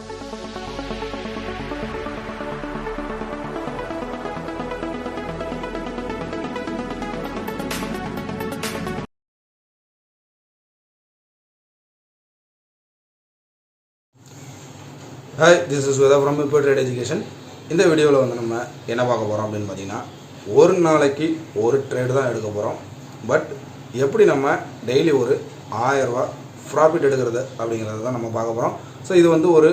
Hi this is Veda from இப்போ trade education இந்த வீடியோவில் வந்து நம்ம என்ன பார்க்க போகிறோம் அப்படின்னு பார்த்தீங்கன்னா ஒரு நாளைக்கு ஒரு ட்ரேடு தான் எடுக்க போகிறோம் பட் எப்படி நம்ம டெய்லி ஒரு ஆயரூவா ப்ராஃபிட் எடுக்கிறது அப்படிங்கிறத தான் நம்ம பார்க்க போகிறோம் ஸோ இது வந்து ஒரு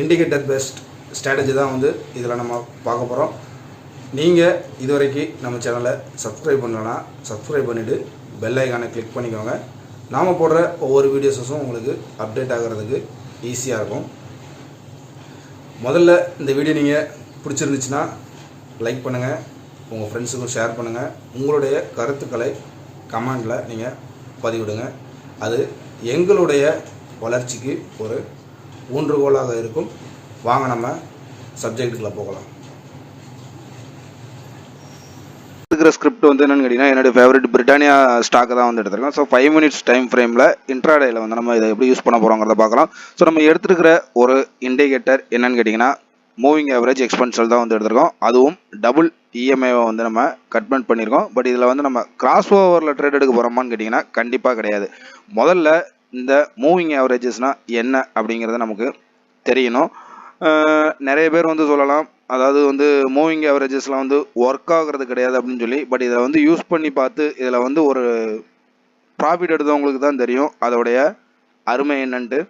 இண்டிகேட்டர் பெஸ்ட் ஸ்ட்ராட்டஜி தான் வந்து இதில் நம்ம பார்க்க போகிறோம் நீங்கள் இதுவரைக்கும் நம்ம சேனலை சப்ஸ்கிரைப் பண்ணலன்னா சப்ஸ்கிரைப் பண்ணிவிட்டு பெல் ஐக்கானை கிளிக் பண்ணிக்கோங்க. நாம் போடுற ஒவ்வொரு வீடியோஸஸும் உங்களுக்கு அப்டேட் ஆகிறதுக்கு ஈஸியாக இருக்கும். முதல்ல இந்த வீடியோ நீங்கள் பிடிச்சிருந்துச்சுன்னா லைக் பண்ணுங்கள் உங்கள் ஃப்ரெண்ட்ஸுக்கும் ஷேர் பண்ணுங்கள் உங்களுடைய கருத்துக்களை கமெண்டில் நீங்கள் பதிவிடுங்க. அது எங்களுடைய வளர்ச்சிக்கு ஒரு ஊன்றுகோலாக இருக்கும். வாங்க நம்ம சப்ஜெக்ட்டுக்குள்ளே போகலாம். இருக்கிற ஸ்கிரிப்ட் வந்து என்னன்னு கேட்டிங்கன்னா என்னோடய ஃபேவரட் பிரிட்டானியா ஸ்டாக் தான் வந்து எடுத்திருக்கோம் ஸோ ஃபைவ் மினிட்ஸ் டைம் ஃப்ரேமில் இன்ட்ராடேயில் வந்து நம்ம இதை எப்படி யூஸ் பண்ண போகிறோங்கிறத பார்க்கலாம். ஸோ நம்ம எடுத்துருக்கிற ஒரு இண்டிகேட்டர் என்னன்னு கேட்டிங்கன்னா மூவிங் ஆவரேஜ் எக்ஸ்பென்சல் தான் வந்து எடுத்திருக்கோம். அதுவும் டபுள் இஎம்ஐவை வந்து நம்ம கட்மெண்ட் பண்ணியிருக்கோம். பட் இதில் வந்து நம்ம கிராஸ் ஓவரில் ட்ரேட் எடுக்க போகிறோமான்னு கேட்டிங்கன்னா கண்டிப்பாக கிடையாது. முதல்ல இந்த மூவிங் ஆவரேஜஸ்னால் என்ன அப்படிங்கிறத நமக்கு தெரியணும். நிறைய பேர் வந்து சொல்லலாம். அதாவது வந்து மூவிங் ஆவரேஜஸ்லாம் வந்து ஒர்க் ஆகிறது கிடையாது அப்படின்னு சொல்லி பட் இதை வந்து யூஸ் பண்ணி பார்த்து இதில் வந்து ஒரு ப்ராஃபிட் எடுத்தவங்களுக்கு தான் தெரியும். அதோடைய அருமை என்னன்ட்டு.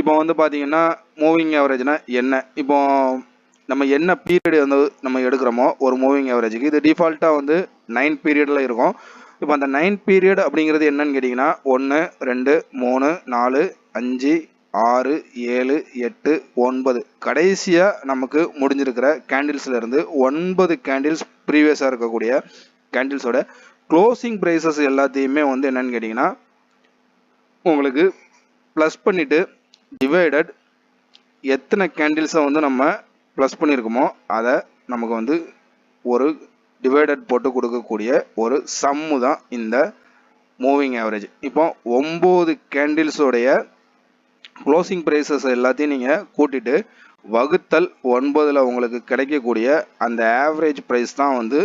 இப்போ வந்து பார்த்தீங்கன்னா மூவிங் ஆவரேஜ்னா என்ன? இப்போ நம்ம என்ன பீரியட் வந்து நம்ம எடுக்கிறோமோ ஒரு மூவிங் ஆவரேஜுக்கு இது டிஃபால்ட்டாக வந்து நைன் பீரியடில் இருக்கும். இப்போ அந்த நைன் பீரியட் அப்படிங்கிறது என்னன்னு கேட்டிங்கன்னா ஒன்று ரெண்டு மூணு நாலு அஞ்சு ஆறு ஏழு எட்டு ஒன்பது. கடைசியாக நமக்கு முடிஞ்சிருக்கிற கேண்டில்ஸ்லேருந்து ஒன்பது கேண்டில்ஸ் ப்ரீவியஸாக இருக்கக்கூடிய கேண்டில்ஸோட க்ளோசிங் ப்ரைஸஸ் எல்லாத்தையுமே வந்து என்னன்னு கேட்டிங்கன்னா உங்களுக்கு ப்ளஸ் பண்ணிவிட்டு டிவைடட் எத்தனை கேண்டில்ஸை வந்து நம்ம ப்ளஸ் பண்ணியிருக்கோமோ அதை நமக்கு வந்து ஒரு டிவைடட் போட்டு கொடுக்கக்கூடிய ஒரு சம்மு தான் இந்த மூவிங் ஆவரேஜ் இப்போ ஒம்பது கேண்டில்ஸோடைய க்ளோசிங் ப்ரைஸஸ் எல்லாத்தையும் நீங்கள் கூட்டிட்டு வகுத்தல் ஒன்பதில் உங்களுக்கு கிடைக்கக்கூடிய அந்த ஆவரேஜ் ப்ரைஸ் தான் வந்து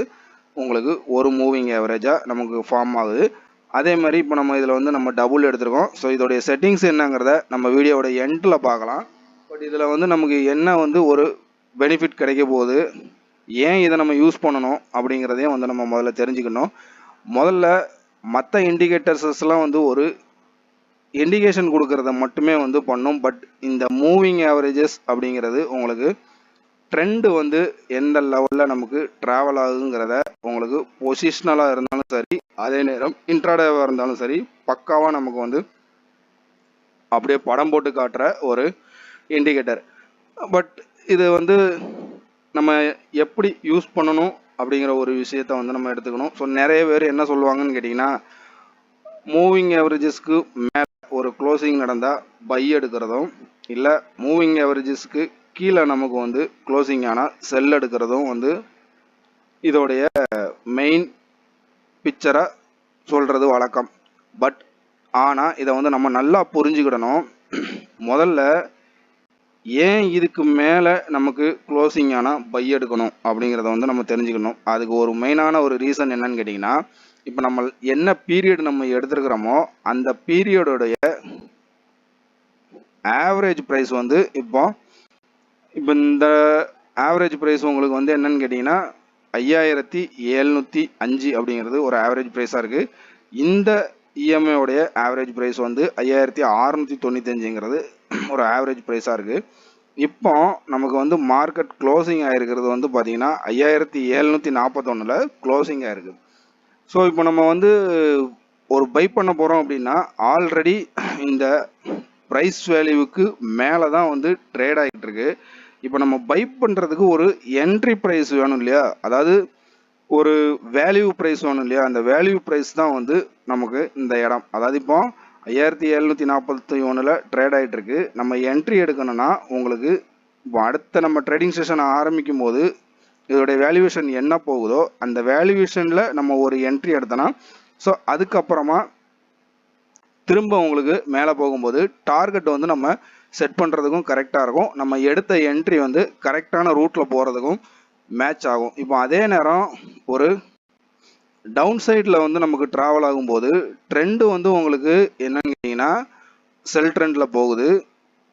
உங்களுக்கு ஒரு மூவிங் ஆவரேஜாக நமக்கு ஃபார்ம் ஆகுது. அதே மாதிரி இப்போ நம்ம இதில் வந்து நம்ம டபுள் எடுத்திருக்கோம். ஸோ இதோடைய செட்டிங்ஸ் என்னங்கிறத நம்ம வீடியோவோட எண்டில் பார்க்கலாம். பட் இதில் வந்து நமக்கு என்ன வந்து ஒரு பெனிஃபிட் கிடைக்க போகுது? ஏன் இதை நம்ம யூஸ் பண்ணணும் அப்படிங்கிறதையும் வந்து நம்ம முதல்ல தெரிஞ்சுக்கணும். முதல்ல மற்ற இண்டிகேட்டர்ஸஸ்லாம் வந்து ஒரு இண்டிகேஷன் கொடுக்கறத மட்டுமே வந்து பண்ணும். பட் இந்த மூவிங் ஆவரேஜஸ் அப்படிங்கிறது உங்களுக்கு ட்ரெண்டு வந்து எந்த லெவலில் நமக்கு ட்ராவல் ஆகுங்கிறத உங்களுக்கு பொசிஷ்னலாக இருந்தாலும் சரி அதே நேரம் இன்ட்ராடேவாக இருந்தாலும் சரி பக்காவாக நமக்கு வந்து அப்படியே படம் போட்டு காட்டுற ஒரு இண்டிகேட்டர் பட் இது வந்து நம்ம எப்படி யூஸ் பண்ணணும் அப்படிங்கிற ஒரு விஷயத்த வந்து நம்ம எடுத்துக்கணும். ஸோ நிறைய பேர் என்ன சொல்லுவாங்கன்னு கேட்டிங்கன்னா மூவிங் ஆவரேஜஸ்க்கு மேலே ஒரு க்ளோசிங் நடந்தால் பை எடுக்கிறதும் இல்லை மூவிங் ஆவரேஜஸ்க்கு கீழே நமக்கு வந்து க்ளோசிங் ஆனால் செல் எடுக்கிறதும் வந்து இதோடைய மெயின் பிக்சரை சொல்கிறது வழக்கம். பட் ஆனால் இதை வந்து நம்ம நல்லா புரிஞ்சுக்கிடணும். முதல்ல ஏன் இதுக்கு மேலே நமக்கு க்ளோசிங் ஆனால் பை எடுக்கணும் அப்படிங்கிறத வந்து நம்ம தெரிஞ்சுக்கணும். அதுக்கு ஒரு மெயினான ஒரு ரீசன் என்னன்னு கேட்டிங்கன்னா இப்போ நம்ம என்ன பீரியட் நம்ம எடுத்துருக்கிறோமோ அந்த பீரியடோடைய ஆவரேஜ் ப்ரைஸ் வந்து இப்போ இப்போ இந்த ஆவரேஜ் ப்ரைஸ் உங்களுக்கு வந்து என்னன்னு கேட்டிங்கன்னா ஐயாயிரத்தி எழுநூற்றி அஞ்சு அப்படிங்கிறது ஒரு ஆவரேஜ் ப்ரைஸாக இருக்குது இந்த இஎம்ஐ உடைய ஆவரேஜ் ப்ரைஸ் வந்து ஐயாயிரத்தி அறநூற்றி தொண்ணூத்தஞ்சுங்கிறது ஒரு ஆவரேஜ் ப்ரைஸாக இருக்குது இப்போ நமக்கு வந்து மார்க்கெட் க்ளோசிங் ஆகிருக்கிறது வந்து பார்த்திங்கன்னா ஐயாயிரத்தி எழுநூற்றி நாற்பத்தொன்னில் க்ளோசிங் ஆகிருக்கு ஸோ இப்போ நம்ம வந்து ஒரு பை பண்ண போகிறோம் அப்படின்னா ஆல்ரெடி இந்த ப்ரைஸ் வேல்யூவுக்கு மேலே தான் வந்து ட்ரேட் ஆகிட்டு இருக்கு. இப்போ நம்ம பை பண்ணுறதுக்கு ஒரு என்ட்ரி ப்ரைஸ் வேணும் இல்லையா? அதாவது ஒரு வேல்யூ ப்ரைஸ் வேணும் இல்லையா? அந்த வேல்யூ ப்ரைஸ் தான் வந்து நமக்கு இந்த இடம். அதாவது இப்போ ஐயாயிரத்தி எழுநூற்றி நாற்பத்தி ஒன்றில் ட்ரேட் ஆகிட்டுருக்கு நம்ம என்ட்ரி எடுக்கணும்னா உங்களுக்கு இப்போ அடுத்த நம்ம ட்ரேடிங் செஷன் ஆரம்பிக்கும் போது இதோடைய வேல்யூவேஷன் என்ன போகுதோ அந்த வேல்யூவேஷனில் நம்ம ஒரு என்ட்ரி எடுத்தோன்னா ஸோ அதுக்கப்புறமா திரும்ப உங்களுக்கு மேலே போகும்போது டார்கெட் வந்து நம்ம செட் பண்ணுறதுக்கும் கரெக்டாக இருக்கும். நம்ம எடுத்த என்ட்ரி வந்து கரெக்டான ரூட்டில் போகிறதுக்கும் மேட்ச் ஆகும். இப்போ அதே நேரம் ஒரு டவுன் சைடில் வந்து நமக்கு ட்ராவல் ஆகும்போது ட்ரெண்டு வந்து உங்களுக்கு என்னன்னு கேட்டிங்கன்னா செல் ட்ரெண்டில் போகுது.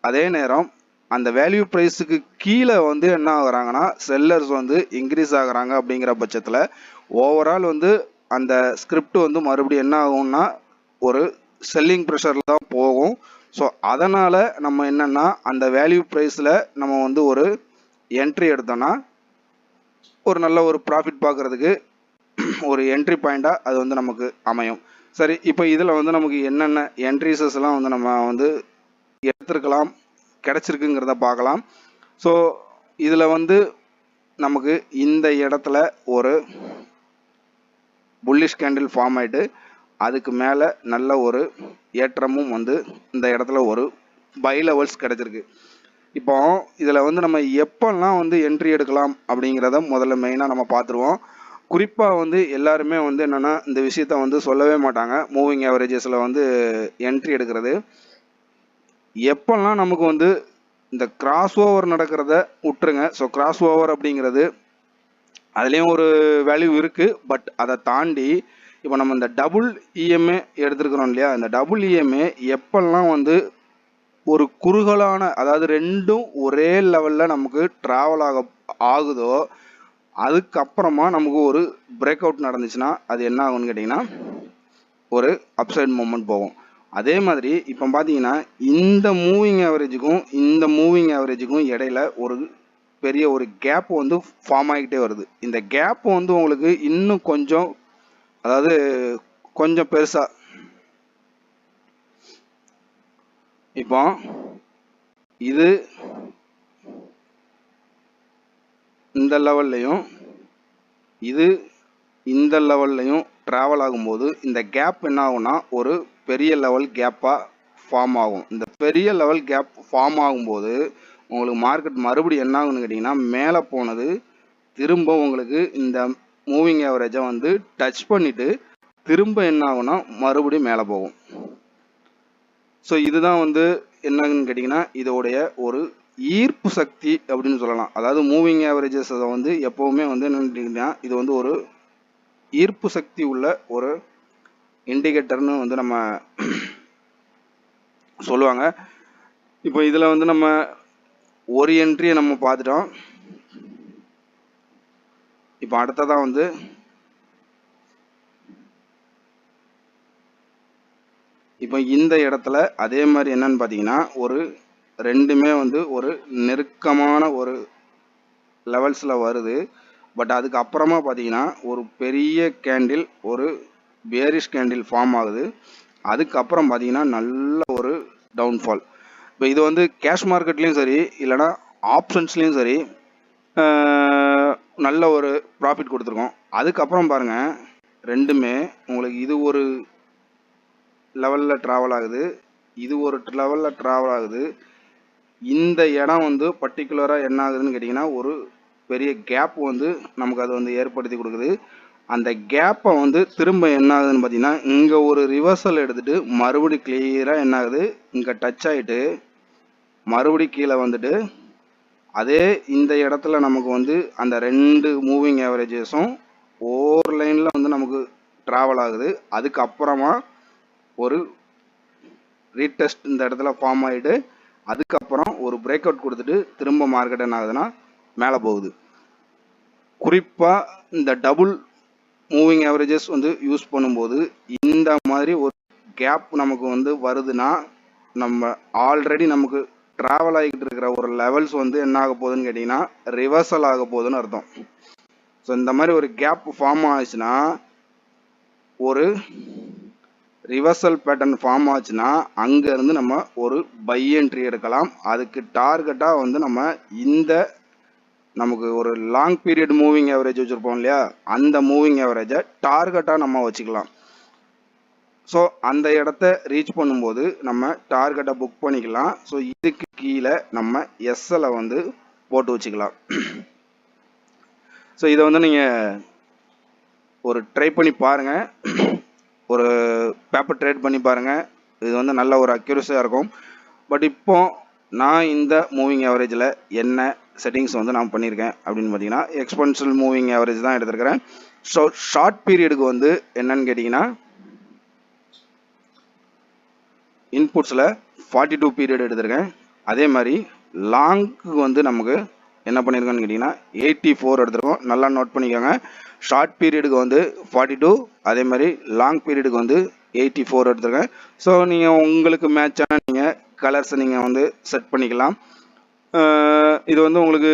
அதே நேரம் அந்த வேல்யூ ப்ரைஸுக்கு கீழே வந்து என்ன ஆகுறாங்கன்னா செல்லர்ஸ் வந்து இன்க்ரீஸ் ஆகுறாங்க அப்படிங்கிற பட்சத்தில் ஓவரால் வந்து அந்த ஸ்கிரிப்ட் வந்து மறுபடியும் என்ன ஆகும்னா ஒரு செல்லிங் ப்ரெஷரில் தான் போகும். ஸோ அதனால் நம்ம என்னென்னா அந்த வேல்யூ ப்ரைஸில் நம்ம வந்து ஒரு என்ட்ரி எடுத்தோம்னா ஒரு நல்ல ஒரு ப்ராஃபிட் பார்க்குறதுக்கு ஒரு என்ட்ரி பாயிண்ட்டாக அது வந்து நமக்கு அமையும். சரி இப்போ இதில் வந்து நமக்கு என்னென்ன என்ட்ரிஸஸ்லாம் வந்து நம்ம வந்து எடுத்திருக்கலாம் கிடச்சிருக்குங்கிறத பார்க்கலாம். ஸோ இதில் வந்து நமக்கு இந்த இடத்துல ஒரு புல்லிஷ் கேண்டில் ஃபார்ம் ஆயிட்டு அதுக்கு மேலே நல்ல ஒரு ஏற்றமும் வந்து இந்த இடத்துல ஒரு பை லெவல்ஸ் கிடச்சிருக்கு. இப்போ இதில் வந்து நம்ம எப்போல்லாம் வந்து என்ட்ரி எடுக்கலாம் அப்படிங்கிறத முதல்ல மெயினாக நம்ம பார்த்துருவோம். குறிப்பாக வந்து எல்லாருமே வந்து என்னென்னா இந்த விஷயத்த வந்து சொல்லவே மாட்டாங்க. மூவிங் ஆவரேஜஸில் வந்து என்ட்ரி எடுக்கிறது. எப்போல்லாம் நமக்கு வந்து இந்த கிராஸ் ஓவர் நடக்கிறத விட்டுருங்க ஸோ கிராஸ் ஓவர் அப்படிங்கிறது அதுலேயும் ஒரு வேல்யூ இருக்குது பட் அதை தாண்டி இப்போ நம்ம இந்த டபுள் இஎம்ஏ எடுத்துருக்குறோம் இல்லையா? இந்த டபுள் இஎம்ஏ எப்பெல்லாம் வந்து ஒரு குறுகலான அதாவது ரெண்டும் ஒரே லெவலில் நமக்கு ட்ராவல் ஆக ஆகுதோ அதுக்கப்புறமா நமக்கு ஒரு பிரேக் அவுட் நடந்துச்சுன்னா அது என்ன ஆகும்னு கேட்டிங்கன்னா ஒரு அப்சைட் மூமெண்ட் போகும். அதே மாதிரி இப்போ பார்த்தீங்கன்னா இந்த மூவிங் ஆவரேஜுக்கும் இந்த மூவிங் ஆவரேஜுக்கும் இடையில ஒரு பெரிய ஒரு கேப் வந்து ஃபார்ம் ஆகிக்கிட்டே வருது. இந்த கேப் வந்து உங்களுக்கு இன்னும் கொஞ்சம் அதாவது கொஞ்சம் பெருசா இப்போ இது இந்த லெவல்லையும் இது இந்த லெவல்லையும் ட்ராவல் ஆகும்போது இந்த கேப் என்ன ஆகும்னா ஒரு பெரிய லெவல் கேப்பாக ஃபார்ம் ஆகும். இந்த பெரிய லெவல் கேப் ஃபார்ம் ஆகும்போது உங்களுக்கு மார்க்கெட் மறுபடியும் என்ன ஆகும்னு கேட்டிங்கன்னா மேலே போனது திரும்ப உங்களுக்கு இந்த மூவிங் ஆவரேஜை வந்து டச் பண்ணிவிட்டு திரும்ப என்ன ஆகும்னா மறுபடியும் மேலே போகும். ஸோ இதுதான் வந்து என்னன்னு கேட்டிங்கன்னா இதோடைய ஒரு ஈர்ப்பு சக்தி அப்படின்னு சொல்லலாம். அதாவது மூவிங் ஆவரேஜஸ் வந்து எப்போவுமே வந்து என்னன்னு இது வந்து ஒரு ஈர்ப்பு சக்தி உள்ள ஒரு இண்டிகேட்டர்னு வந்து நம்ம சொல்லுவாங்க. இப்போ இதில் வந்து நம்ம ஒரு என்ட்ரியை நம்ம பார்த்துட்டோம். இப்போ அடுத்ததான் வந்து இப்போ இந்த இடத்துல அதே மாதிரி என்னன்னு பார்த்தீங்கன்னா ஒரு ரெண்டுமே வந்து ஒரு நெருக்கமான ஒரு லெவல்ஸில் வருது. பட் அதுக்கு அப்புறமா பார்த்தீங்கன்னா ஒரு பெரிய கேண்டில் ஒரு பேரிஷ் கேண்டில் ஃபார்ம் ஆகுது. அதுக்கப்புறம் பார்த்தீங்கன்னா நல்ல ஒரு டவுன்ஃபால் இப்போ இது வந்து கேஷ் மார்க்கெட்லேயும் சரி இல்லைனா ஆப்ஷன்ஸ்லேயும் சரி நல்ல ஒரு ப்ராஃபிட் கொடுத்துருக்கோம். அதுக்கப்புறம் பாருங்கள் ரெண்டுமே உங்களுக்கு இது ஒரு லெவலில் ட்ராவல் ஆகுது. இது ஒரு லெவலில் ட்ராவல் ஆகுது. இந்த இடம் வந்து பர்டிகுலராக என்ன ஆகுதுன்னு கேட்டிங்கன்னா ஒரு பெரிய கேப் வந்து நமக்கு அது வந்து ஏற்படுத்தி கொடுக்குது. அந்த கேப்பை வந்து திரும்ப என்ன ஆகுதுன்னு பார்த்தீங்கன்னா இங்கே ஒரு ரிவர்சல் எடுத்துகிட்டு மறுபடி கிளியராக என்ன ஆகுது இங்கே டச் ஆகிட்டு மறுபடி கீழே வந்துட்டு அதே இந்த இடத்துல நமக்கு வந்து அந்த ரெண்டு மூவிங் ஆவரேஜஸும் ஓர் லைனில் வந்து நமக்கு ட்ராவல் ஆகுது. அதுக்கப்புறமா ஒரு ரீடெஸ்ட் இந்த இடத்துல ஃபார்ம் ஆகிட்டு அதுக்கப்புறம் ஒரு பிரேக் அவுட் கொடுத்துட்டு திரும்ப மார்க்கெட் என்ன ஆகுதுன்னா மேலே போகுது. குறிப்பாக இந்த டபுள் மூவிங் ஆவரேஜஸ் வந்து யூஸ் பண்ணும்போது இந்த மாதிரி ஒரு கேப் நமக்கு வந்து வருதுன்னா நம்ம ஆல்ரெடி நமக்கு ட்ராவல் ஆகிக்கிட்டு இருக்கிற ஒரு லெவல்ஸ் வந்து என்ன ஆக போகுதுன்னு கேட்டிங்கன்னா ரிவர்சல் ஆக போகுதுன்னு அர்த்தம். ஸோ இந்த மாதிரி ஒரு கேப் ஃபார்ம் ஆச்சுன்னா ஒரு ரிவர்சல் பேட்டர்ன் ஃபார்ம் ஆச்சுன்னா அங்கேருந்து நம்ம ஒரு பை என்ட்ரி எடுக்கலாம். அதுக்கு டார்கெட்டாக வந்து நம்ம இந்த நமக்கு ஒரு லாங் பீரியட் மூவிங் ஆவரேஜ் வச்சுருப்போம் இல்லையா? அந்த மூவிங் ஆவரேஜை டார்கெட்டாக நம்ம வச்சுக்கலாம். ஸோ அந்த இடத்த ரீச் பண்ணும்போது நம்ம டார்கெட்டை புக் பண்ணிக்கலாம். ஸோ இதுக்கு கீழே நம்ம எஸ்எல்லை வந்து போட்டு வச்சுக்கலாம். ஸோ இதை வந்து நீங்கள் ஒரு ட்ரை பண்ணி பாருங்கள் ஒரு பேப்பர் ட்ரேட் பண்ணி பாருங்கள் இது வந்து நல்ல ஒரு அக்யூரஸாக இருக்கும். பட் இப்போ நான் இந்த மூவிங் ஆவரேஜில் என்ன செட்டிங்ஸ் வந்து நான் பண்ணியிருக்கேன் அப்படின்னு பார்த்தீங்கன்னா எக்ஸ்பென்சிவ் மூவிங் ஆவரேஜ் தான் எடுத்திருக்கிறேன். ஸோ ஷார்ட் பீரியடுக்கு வந்து என்னன்னு கேட்டிங்கன்னா இன்புட்ஸில் ஃபார்ட்டி டூ பீரியட் எடுத்திருக்கேன். அதே மாதிரி லாங்க்கு வந்து நமக்கு என்ன பண்ணியிருக்கோன்னு கேட்டிங்கன்னா எயிட்டி ஃபோர் எடுத்திருக்கோம். நல்லா நோட் பண்ணிக்கோங்க. ஷார்ட் பீரியடுக்கு வந்து ஃபார்ட்டி டூ அதே மாதிரி லாங் பீரியடுக்கு வந்து எயிட்டி ஃபோர் எடுத்துருக்கேன். ஸோ நீங்கள் உங்களுக்கு மேட்சான நீங்கள் கலர்ஸை நீங்கள் வந்து செட் பண்ணிக்கலாம். இது வந்து உங்களுக்கு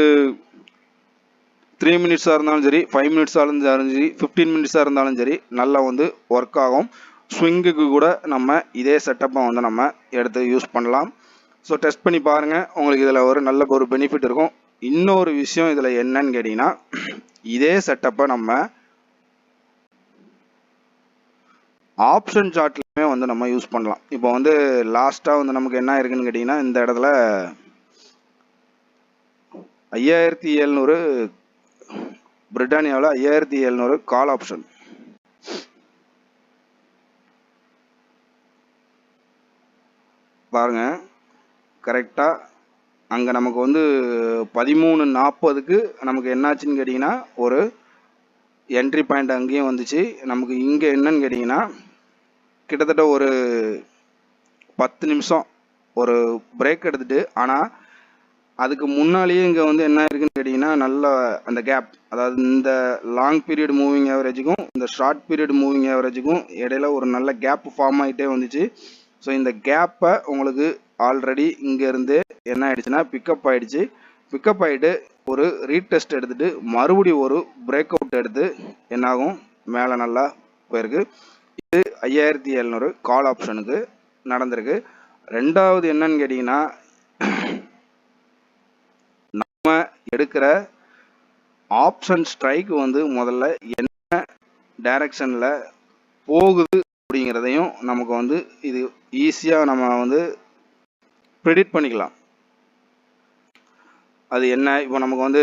த்ரீ மினிட்ஸாக இருந்தாலும் சரி ஃபைவ் மினிட்ஸாக இருந்தாலும் சரி ஃபிஃப்டீன் மினிட்ஸாக இருந்தாலும் சரி நல்லா வந்து ஒர்க் ஆகும். ஸ்விங்குக்கு கூட நம்ம இதே செட்டப்பை வந்து நம்ம எடுத்து யூஸ் பண்ணலாம். ஸோ டெஸ்ட் பண்ணி பாருங்கள் உங்களுக்கு இதில் ஒரு நல்ல ஒரு பெனிஃபிட் இருக்கும். இன்னொரு விஷயம் இதில் என்னன்னு கேட்டிங்கன்னா இதே செட்டப்பை நம்ம ஆப்ஷன் சார்ட்லையுமே வந்து நம்ம யூஸ் பண்ணலாம். இப்போ வந்து லாஸ்ட்டாக வந்து நமக்கு என்ன இருக்குன்னு கேட்டிங்கன்னா இந்த இடத்துல ஐயாயிரத்தி எழுநூறு பிரிட்டானியாவில் ஐயாயிரத்தி எழுநூறு கால் ஆப்ஷன் பாருங்க. கரெக்டாக அங்கே நமக்கு வந்து பதிமூணு நாற்பதுக்கு நமக்கு என்னாச்சுன்னு கேட்டிங்கன்னா ஒரு என்ட்ரி பாயிண்ட் அங்கேயும் வந்துச்சு. நமக்கு இங்கே என்னன்னு கேட்டிங்கன்னா கிட்டத்தட்ட ஒரு பத்து நிமிஷம் ஒரு பிரேக் எடுத்துட்டு ஆனால் அதுக்கு முன்னாலேயே இங்கே வந்து என்ன இருக்குன்னு கேட்டிங்கன்னா நல்ல அந்த கேப் அதாவது இந்த லாங் பீரியட் மூவிங் ஆவரேஜுக்கும் இந்த ஷார்ட் பீரியட் மூவிங் ஆவரேஜுக்கும் இடையில ஒரு நல்ல கேப் ஃபார்ம் ஆகிட்டே வந்துச்சு. ஸோ இந்த கேப்பை உங்களுக்கு ஆல்ரெடி இங்கேருந்து என்ன ஆயிடுச்சுன்னா பிக்கப் ஆயிடுச்சு. பிக்கப் ஆகிட்டு ஒரு ரீடெஸ்ட் எடுத்துட்டு மறுபடியும் ஒரு பிரேக் அவுட் எடுத்து என்னாகும்? மேலே நல்லா போயிருக்கு. இது ஐயாயிரத்தி எழுநூறு கால் ஆப்ஷனுக்கு நடந்திருக்கு. ரெண்டாவது என்னன்னு கேட்டிங்கன்னா நம்ம எடுக்கிற ஆப்ஷன் ஸ்ட்ரைக் வந்து முதல்ல என்ன டைரக்ஷனில் போகுது அப்படிங்கிறதையும் நமக்கு வந்து இது ஈஸியாக நம்ம வந்து ப்ரிடிக்ட் பண்ணிக்கலாம். அது என்ன? இப்போ நமக்கு வந்து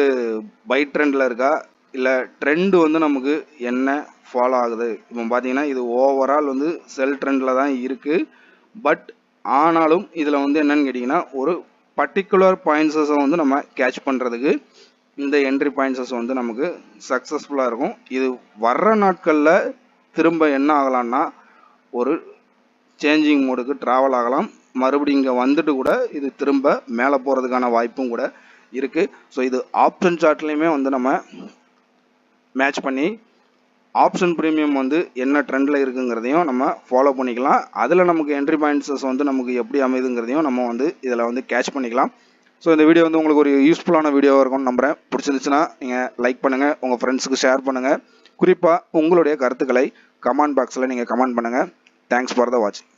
பை ட்ரெண்டில் இருக்கா? இல்லை ட்ரெண்டு வந்து நமக்கு என்ன ஃபாலோ ஆகுது? இப்போ பார்த்தீங்கன்னா இது ஓவரால் வந்து செல் ட்ரெண்டில் தான் இருக்குது பட் ஆனாலும் இதில் வந்து என்னன்னு கேட்டிங்கன்னா ஒரு பர்டிகுலர் பாயிண்ட்ஸை வந்து நம்ம கேட்ச் பண்ணுறதுக்கு இந்த என்ட்ரி பாயிண்ட்ஸஸ் வந்து நமக்கு சக்ஸஸ்ஃபுல்லாக இருக்கும். இது வர்ற நாட்களில் திரும்ப என்ன ஆகலாம்னா ஒரு சேஞ்சிங் மோடுக்கு ட்ராவல் ஆகலாம். மறுபடியும் இங்கே வந்துட்டு கூட இது திரும்ப மேலே போகிறதுக்கான வாய்ப்பும் கூட இருக்குது ஸோ இது ஆப்ஷன் சார்ட்லேயுமே வந்து நம்ம மேட்ச் பண்ணி ஆப்ஷன் ப்ரீமியம் வந்து என்ன ட்ரெண்டில் இருக்குங்கிறதையும் நம்ம ஃபாலோ பண்ணிக்கலாம். அதில் நமக்கு என்ட்ரி பாயிண்ட்ஸஸ் வந்து நமக்கு எப்படி அமைதுங்கிறதையும் நம்ம வந்து இதில் வந்து கேட்ச் பண்ணிக்கலாம். ஸோ இந்த வீடியோ வந்து உங்களுக்கு ஒரு யூஸ்ஃபுல்லான வீடியோவாக இருக்கும்னு நம்புகிறேன் பிடிச்சிருந்துச்சுன்னா நீங்கள் லைக் பண்ணுங்கள் உங்கள் ஃப்ரெண்ட்ஸுக்கு ஷேர் பண்ணுங்கள் குறிப்பாக உங்களுடைய கருத்துக்களை கமெண்ட் பாக்ஸில் நீங்கள் கமெண்ட் பண்ணுங்கள் தேங்க்ஸ் ஃபார் த வாட்சிங்